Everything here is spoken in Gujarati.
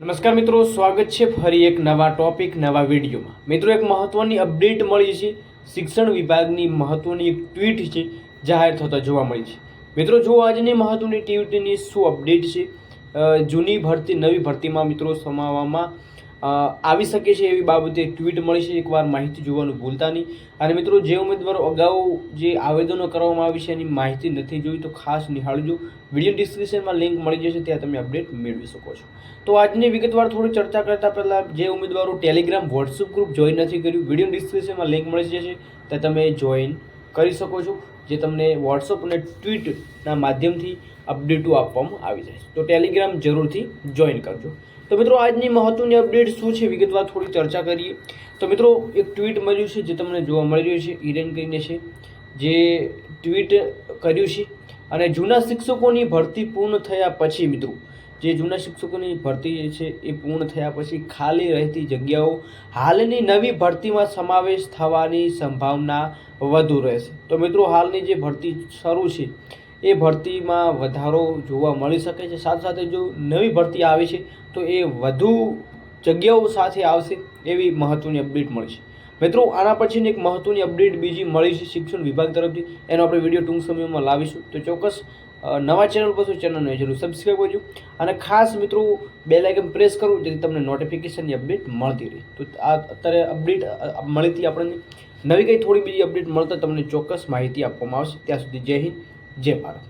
નમસ્કાર મિત્રો, સ્વાગત છે ફરી એક નવા ટોપિક, નવા વિડીયોમાં. મિત્રો, એક મહત્વની અપડેટ મળી છે. શિક્ષણ વિભાગની મહત્વની એક ટ્વીટ છે, જાહેર થતા જોવા મળી છે. મિત્રો, જો આજની મહત્વની ટ્વીટની શું અપડેટ છે? જૂની ભરતી, નવી ભરતીમાં મિત્રો સમાવવામાં આવી શકે છે એવી બાબતે ટ્વીટ મળી છે, એકવાર માહિતી જોવાનું ભૂલતા નહીં. અને મિત્રો, જે ઉમેદવારો અગાઉ જે આવેદનો કરવામાં આવી છે એની માહિતી નથી જોઈ, તો ખાસ નિહાળજો. વીડિયો ડિસ્ક્રિપ્શનમાં લિંક મળી જશે, ત્યાં તમે અપડેટ મેળવી શકો છો. તો આજની વિગતવાર થોડી ચર્ચા કરતા પહેલા, જે ઉમેદવારો ટેલિગ્રામ વોટ્સઅપ ગ્રુપ જોઈન નથી કર્યું, વીડિયો ડિસ્ક્રિપ્શનમાં લિંક મળી જશે, ત્યાં તમે જોઈન કરી શકો છો, જે તમને વોટ્સઅપ અને ટ્વીટના માધ્યમથી અપડેટો આપવામાં આવી જાય તો ટેલિગ્રામ જરૂરથી જોઈન કરજો. તો મિત્રો, આજની મહત્વની અપડેટ શું છે વિગતવાર થોડી ચર્ચા કરીએ. તો મિત્રો, એક ટ્વીટ મળ્યું છે જે તમને જોવા મળી રહ્યું છે ઇરેન કરીને છે, જે ટ્વીટ કર્યું છે. અને જૂના શિક્ષકોની ભરતી પૂર્ણ થયા પછી મિત્રો જે જૂના શિક્ષકોની ભરતી છે એ પૂર્ણ થયા પછી ખાલી રહેતી જગ્યાઓ હાલની નવી ભરતીમાં સમાવેશ થવાની સંભાવના વધુ રહેશે. તો મિત્રો, હાલની જે ભરતી શરૂ છે, એ ભરતીમાં વધારો જોવા મળી શકે છે. સાથે સાથે જો નવી ભરતી આવે છે, તો એ વધુ જગ્યાઓ સાથે આવશે એવી મહત્ત્વની અપડેટ મળી છે. મિત્રો, આના પછીની એક મહત્વની અપડેટ બીજી મળી છે શિક્ષણ વિભાગ તરફથી. એનો આપણે વીડિયો ટૂંક સમયમાં લાવીશું. તો ચોક્કસ નવા ચેનલ પર ચેનલને જરૂર સબસ્ક્રાઈબ કરજો. અને ખાસ મિત્રો બે લાઇકન પ્રેસ કરવું જેથી તમને નોટિફિકેશનની અપડેટ મળતી રહે. તો આ અત્યારે અપડેટ મળી હતી આપણને નવી કંઈ થોડી બીજી અપડેટ મળતા તમને ચોક્કસ માહિતી આપવામાં આવશે. ત્યાં સુધી જય હિન્દ, જય ભારત.